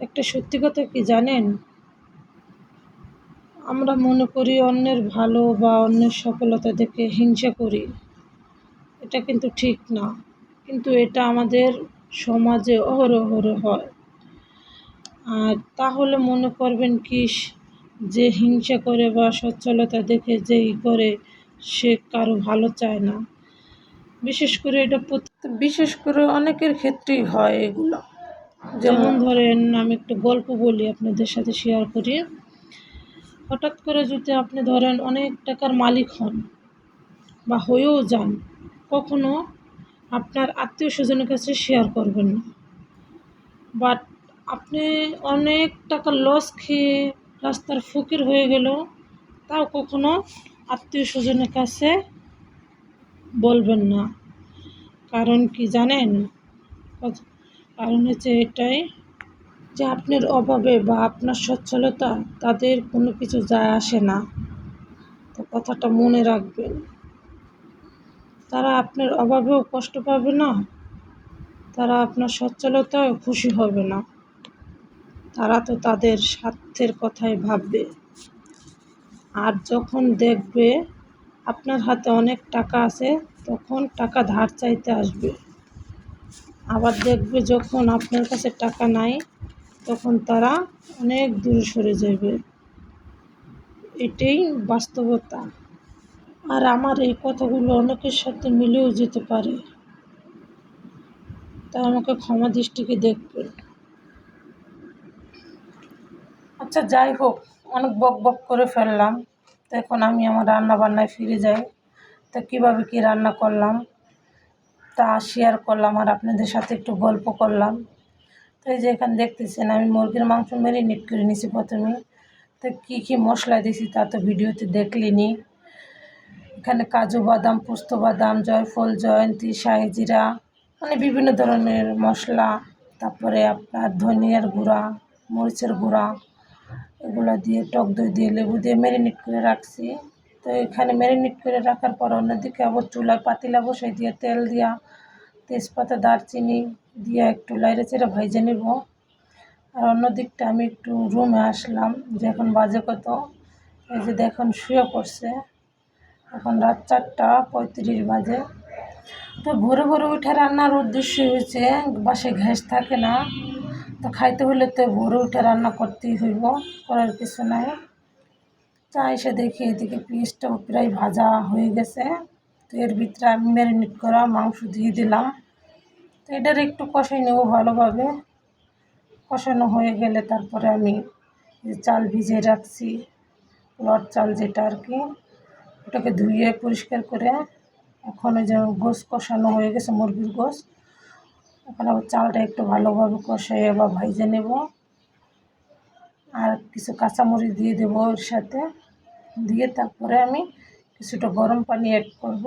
একটা সত্যি কথা কি জানেন? আমরা মনে করি অন্যের ভালো বা অন্যের সফলতা দেখে হিংসা করি। এটা কিন্তু ঠিক না। কিন্তু এটা আমাদের সমাজে অহরহ হয়। আর তাহলে মনে করবেন কি, যে হিংসা করে বা সচ্ছলতা দেখে যেই করে, সে কারও ভালো চায় না। বিশেষ করে এটা বিশেষ করে অনেকের ক্ষেত্রেই হয় এগুলো। যেমন ধরেন, আমি একটু গল্প বলি আপনাদের সাথে শেয়ার করি। হঠাৎ করে যদি আপনি ধরেন অনেক টাকার মালিক হন বা হয়েও যান, কখনো আপনার আত্মীয় স্বজনের কাছে শেয়ার করবেন না। বাট আপনি অনেক টাকা লস খেয়ে রাস্তার ফকির হয়ে গেল, তাও কখনো আত্মীয় স্বজনের কাছে বলবেন না। কারণ কি জানেন? কারণ হচ্ছে এটাই যে আপনার অভাবে বা আপনার সচ্ছলতা, তাদের কোনো কিছু যায় আসে না। তো কথাটা মনে রাখবেন। তারা আপনার অভাবেও কষ্ট পাবে না, তারা আপনার সচ্ছলতায় খুশি হবে না। তারা তো তাদের স্বার্থের কথাই ভাববে। আর যখন দেখবে আপনার হাতে অনেক টাকা আছে, তখন টাকা ধার চাইতে আসবে। আবার দেখবে যখন আপনার কাছে টাকা নাই, তখন তারা অনেক দূরে সরে যাবে। এটাই বাস্তবতা। আর আমার এই কথাগুলো অনেকের সাথে মিলেও যেতে পারে। তাই আমাকে ক্ষমা দৃষ্টিকে দেখবে আচ্ছা যাই হোক, অনেক বক বক করে ফেললাম। তো এখন আমি আমার রান্না বান্নায় ফিরে যাই। তা কীভাবে কী রান্না করলাম? তা শেয়ার করলাম আর আপনাদের সাথে একটু গল্প করলাম। তো এই যে এখানে দেখতেছেন, আমি মুরগির মাংস ম্যারিনেট করে নিয়েছি প্রথমে। তো কী কী মশলা দিয়েছি তা তো ভিডিওতে দেখলিনি। এখানে কাজু বাদাম, পোস্ত বাদাম, জয়ফল, জয়ন্তী শাহি জিরা মানে বিভিন্ন ধরনের মশলা। তারপরে আপনার ধনিয়ার গুঁড়া, মরিচের গুঁড়া, এগুলো দিয়ে টক দই দিয়ে লেবু দিয়ে ম্যারিনেট করে রাখছি। তো এখানে ম্যারিনেট করে রাখার পর অন্যদিকে আবার চুলায় পাতিলা বসাই দিয়ে তেল দিয়া তেজপাতা, দারচিনি দিয়ে একটু লাইড়ে চেড়ে ভাইজে নেব। আর অন্য দিকটা আমি একটু রুমে আসলাম যে এখন বাজে কত? এই যে দেখুন, শুয়ে পড়ছে। এখন রাত চারটা পঁয়ত্রিশ বাজে। তো ভোরে ভোরে উঠে রান্নার উদ্দেশ্য হয়েছে বাসে গ্যাস থাকে না, তো খাইতে হলে তো ভোরে উঠে রান্না করতেই হইব, করার কিছু নাই। চা এসে দেখি এদিকে পিসটাও প্রায় ভাজা হয়ে গেছে। তো এর ভিতরে আমি ম্যারিনেট করা মাংস দিয়ে দিলাম। তো এটার একটু কষাই নেব ভালোভাবে। কষানো হয়ে গেলে তারপরে আমি চাল ভিজিয়ে রাখছি, লট চাল যেটা আর কি। ওটাকে ধুয়ে পরিষ্কার করে এখন ওই যে গোস কষানো হয়ে গেছে মুরগির গোস এখন আবার চালটা একটু ভালোভাবে কষাই বা ভাইজে নেব। কিছু কাঁচামরিচ দিয়ে দেবো ওর সাথে। দিয়ে তারপরে আমি কিছুটা গরম পানি অ্যাড করব।